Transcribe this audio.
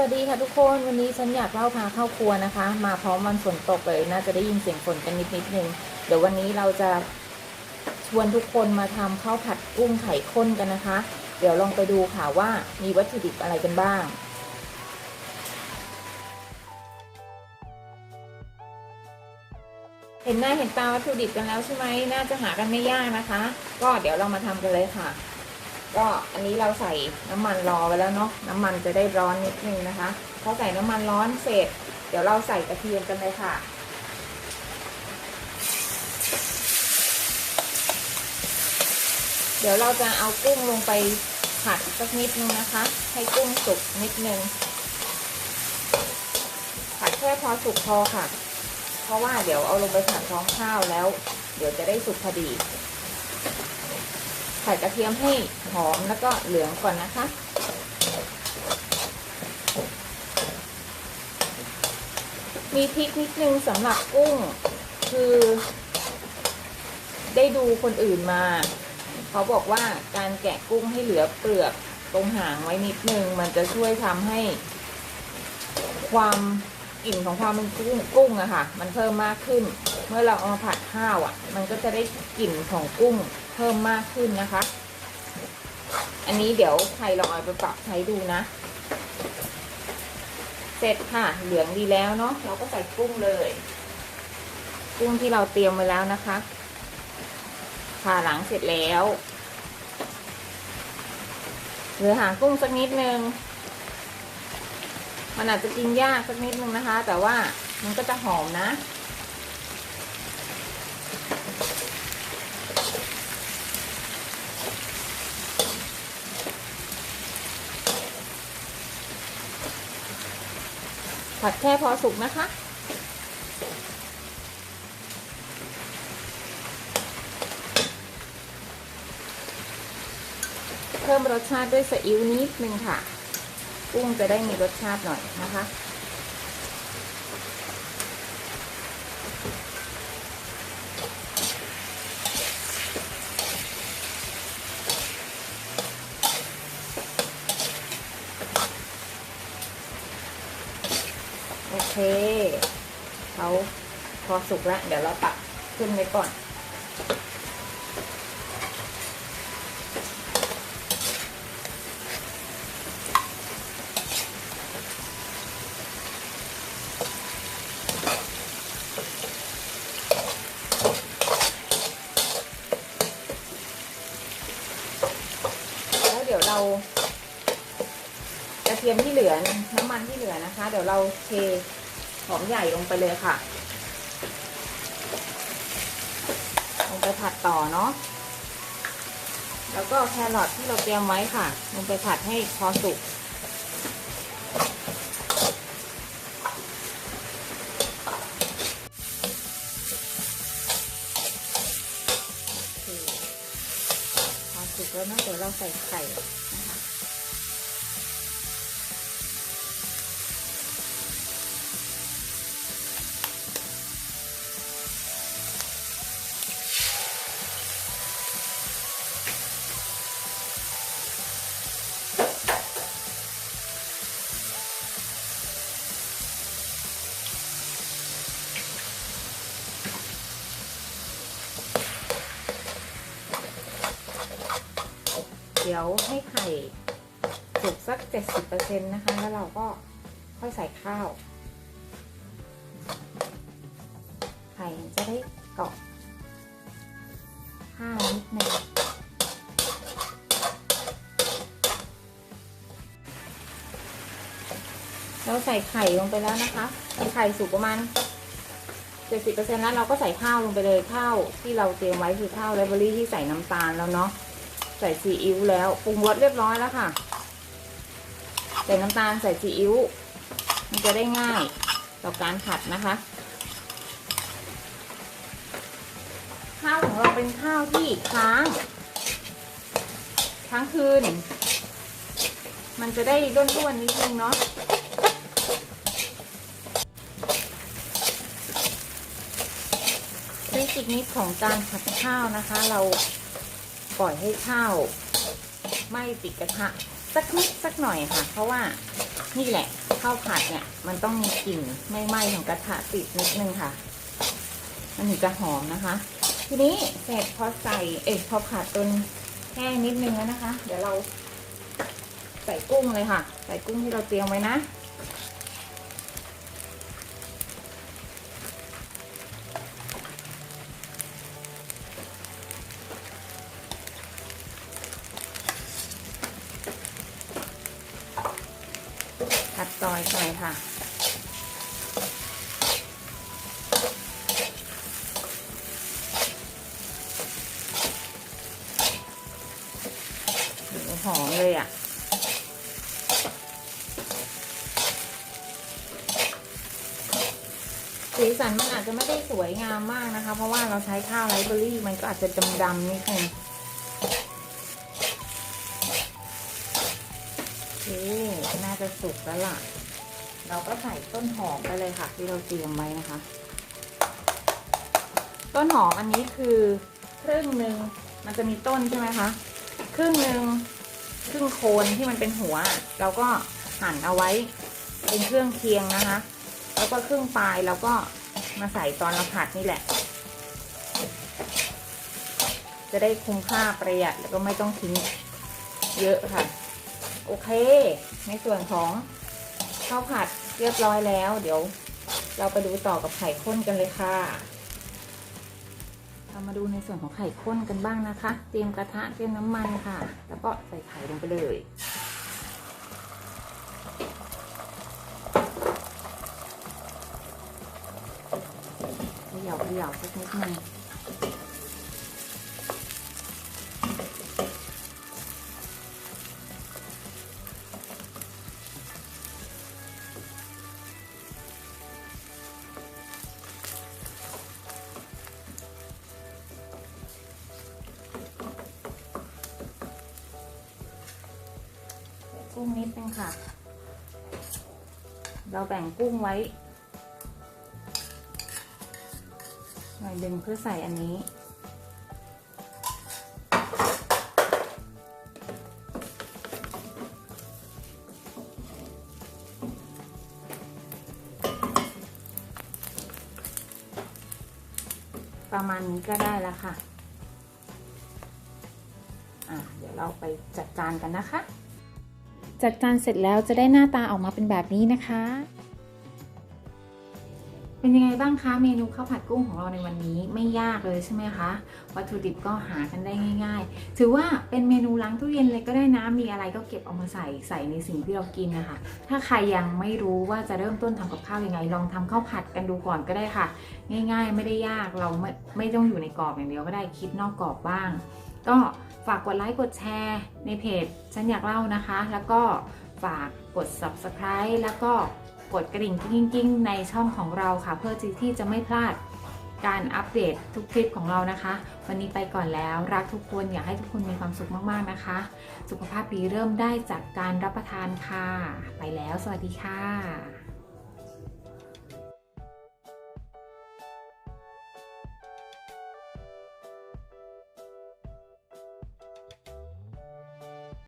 วัสดีค่ะทุกคนวันนี้ฉันอยากเล่าพาเข้าครัวนะคะ มาพร้อมวันฝนตกเลยน่าจะได้ยินเสียงฝนกันนิดนิดนึงเดี๋ยววันนี้เราจะชวนทุกคนมาทำข้าวผัดกุ้งไข่ข้นกันนะคะ เดี๋ยวลองไปดูค่ะว่ามีวัตถุดิบอะไรกันบ้างเห็นหน้าเห็นตาวัตถุดิบกันแล้วใช่ไหมน่าจะหากันไม่ยากนะคะ ก็เดี๋ยวเรามาทำกันเลยค่ะ ก็อันนี้เราใส่น้ำมันรอไว้แล้วเนาะน้ำมันจะได้ร้อนนิดนึงนะคะพอใส่น้ำมันร้อนเสร็จ เดี๋ยวเราใส่กระเทียมกันเลยค่ะ เดี๋ยวเราจะเอากุ้งลงไปผัดสักนิดนึงนะคะ ให้กุ้งสุกนิดนึงผัดแค่พอสุกพอค่ะ เพราะว่าเดี๋ยวเอาลงไปผัดท้องข้าวแล้ว เดี๋ยวจะได้สุกพอดี ส่กระเทียมให้หอมแล้วก็เหลืองก่อนนะคะ มีพริกนิดนึงสำหรับกุ้ง คือ ได้ดูคนอื่นมา เขาบอกว่าการแกะกุ้งให้เหลือเปลือกตรงหางไว้นิดนึง มันจะช่วยทำให้ ความกลิ่นของความเป็นกุ้งกุ้งอะค่ะ มันเพิ่มมากขึ้น เมื่อเราเอามาผัดข้าวอะมันก็จะได้กลิ่นของกุ้ง เพิ่มมากขึ้นนะคะ อันนี้เดี๋ยวใครลองเอาไปปรับใช้ดูนะ เสร็จค่ะ เหลืองดีแล้วเนาะ เราก็ใส่กุ้งเลย กุ้งที่เราเตรียมไว้แล้วนะคะผ่าหลังเสร็จแล้ว เหลือหางกุ้งสักนิดนึง มันอาจจะกินยากสักนิดนึงนะคะ แต่ว่ามันก็จะหอมนะ ผัดแค่พอสุกนะคะ เพิ่มรสชาติด้วยซีอิ๊วนิดนึงค่ะ กุ้งจะได้มีรสชาติหน่อยนะคะ เคเขาพอสุกแล้ว เดี๋ยวเราตักขึ้นไว้ก่อนแล้วเดี๋ยวเรากระเทียมที่เหลือน้ำมันที่เหลือนะคะ เดี๋ยวเราเท หอมใหญ่ลงไปเลยค่ะ ลงไปผัดต่อเนาะ แล้วก็แครอทที่เราเตรียมไว้ค่ะ ลงไปผัดให้พอสุก พอสุกแล้วนะเดี๋ยวเราใส่ไข่ ดี๋ยวให้ไข่สุกสัก 70%นะคะ แล้วเราก็ค่อยใส่ข้าว ไข่จะได้เกาะข้าวนิดนึงเราใส่ไข่ลงไปแล้วนะคะไข่สุกประมาณ70%แล้วเราก็ใส่ข้าวลงไปเลยข้าวที่เราเตรียมไว้คือข้าวไรเบอรี่ที่ใส่น้ำตาลแล้วเนาะ ใส่ซีอิ๊วแล้วปรุงรสเรียบร้อยแล้วค่ะ ใส่น้ำตาลใส่ซีอิ๊วมันจะได้ง่ายต่อการผัดนะคะ ข้าวของเราเป็นข้าวที่ค้างค้างคืน มันจะได้ร่วนๆนิดนึงเนาะเทคนิคนิดของการผัดข้าวนะคะ เรา ปล่อยให้ข้าวไหม่ติดกระทะสักนิดสักหน่อยค่ะ เพราะว่านี่แหละข้าวผัดเนี่ย มันต้องมีกลิ่นไม่ไหม้ของกระทะติดนิดนึงค่ะ มันถึงจะหอมนะคะ ทีนี้เสร็จพอใส่เอ๊ะพอผัดจนแห้งนิดนึงแล้วนะคะ เดี๋ยวเราใส่กุ้งเลยค่ะ ใส่กุ้งที่เราเตรียมไว้นะ ผัดซอยใส่ค่ะ หอมเลยอะสีสันมันอาจจะไม่ได้สวยงามมากนะคะ เพราะว่าเราใช้ข้าวไรเบอรี่ มันก็อาจจะดำๆนิดนึงโอเค น่าจะสุกแล้วล่ะ เราก็ใส่ต้นหอมไปเลยค่ะ ที่เราเตรียมไว้นะคะ ต้นหอมอันนี้คือครึ่งหนึ่งมันจะมีต้นใช่ไหมคะ ครึ่งหนึ่งครึ่งโคนที่มันเป็นหัว เราก็หั่นเอาไว้เป็นเครื่องเคียงนะคะ แล้วก็ครึ่งปลายเราก็มาใส่ตอนเราผัดนี่แหละ จะได้คุ้มค่าประหยัดแล้วก็ไม่ต้องทิ้งเยอะค่ะ โอเค ในส่วนของข้าวผัดเรียบร้อยแล้ว เดี๋ยวเราไปดูต่อกับไข่ข้นกันเลยค่ะเรามาดูในส่วนของไข่ข้นกันบ้างนะคะ เตรียมกระทะเตรียมน้ำมันค่ะ แล้วก็ใส่ไข่ลงไปเลยเขย่าเขย่าสักนิดนึง งนิดนึงค่ะ เราแบ่งกุ้งไว้ หน่อยดึงเพื่อใส่อันนี้ ประมาณนี้ก็ได้แล้วค่ะ อะ เดี๋ยวเราไปจัดจานกันนะคะ จัดจานเสร็จแล้วจะได้หน้าตาออกมาเป็นแบบนี้นะคะ เป็นยังไงบ้างคะเมนูข้าวผัดกุ้งของเราในวันนี้ไม่ยากเลยใช่ไหมคะวัตถุดิบก็หากันได้ง่าย ๆ ถือว่าเป็นเมนูล้างตู้เย็นเลยก็ได้นะมีอะไรก็เก็บเอามาใส่ใส่ในสิ่งที่เรากินนะคะ ถ้าใครยังไม่รู้ว่าจะเริ่มต้นทำกับข้าวยังไง ลองทำข้าวผัดกันดูก่อนก็ได้ค่ะ ง่าย ๆ ไม่ได้ยากเราไม่ไม่ต้องอยู่ในกรอบอย่างเดียวก็ได้คิดนอกกรอบบ้าง ก็ ฝากกดไลค์กดแชร์ในเพจฉันอยากเล่านะคะ แล้วก็ฝากกด subscribe แล้วก็กดกระดิ่งกิ้งๆ ในช่องของเราค่ะ เพื่อที่จะไม่พลาดการอัปเดตทุกคลิปของเรานะคะ วันนี้ไปก่อนแล้วรักทุกคนอยากให้ทุกคนมีความสุขมากๆนะคะ สุขภาพดีเริ่มได้จากการรับประทานค่ะ ไปแล้ว สวัสดีค่ะ